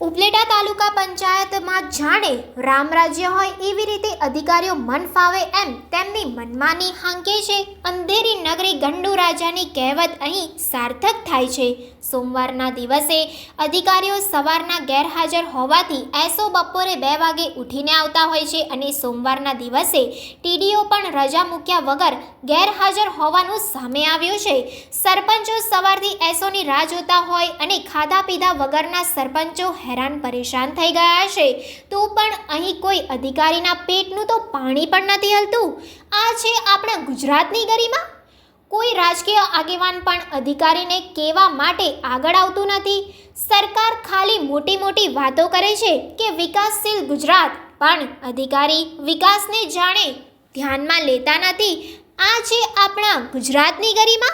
ઉપલેટા તાલુકા પંચાયતમાં જાણે રામ હોય એવી રીતે અધિકારીઓ મન ફાવે એમ તેમની મનમાની હાંકે છે. અંધેરી નગરી ગંડુ રાજાની કહેવત અહીં સાર્થક થાય છે. સોમવારના દિવસે અધિકારીઓ સવારના ગેરહાજર હોવાથી એસો બપોરે બે વાગે ઉઠીને આવતા હોય છે અને સોમવારના દિવસે ટીડીઓ પણ રજા મૂક્યા વગર ગેરહાજર હોવાનું સામે આવ્યું છે. સરપંચો સવારથી એસોની રાહ જોતા હોય અને ખાધા પીધા વગરના સરપંચો હેરાન પરેશાન થઈ ગયા છે. તો પણ અહીં કોઈ અધિકારીના પેટનું તો પાણી પણ નથી હલતું. આ છે આપણા ગુજરાતની ગરિમા? કોઈ રાજકીય આગેવાન પણ અધિકારીને કહેવા માટે આગળ આવતું નથી. સરકાર ખાલી મોટી મોટી વાતો કરે છે કે વિકાસશીલ ગુજરાત, પણ અધિકારી વિકાસને જાણે ધ્યાનમાં લેતા નથી. આ છે આપણા ગુજરાતની ગરિમા?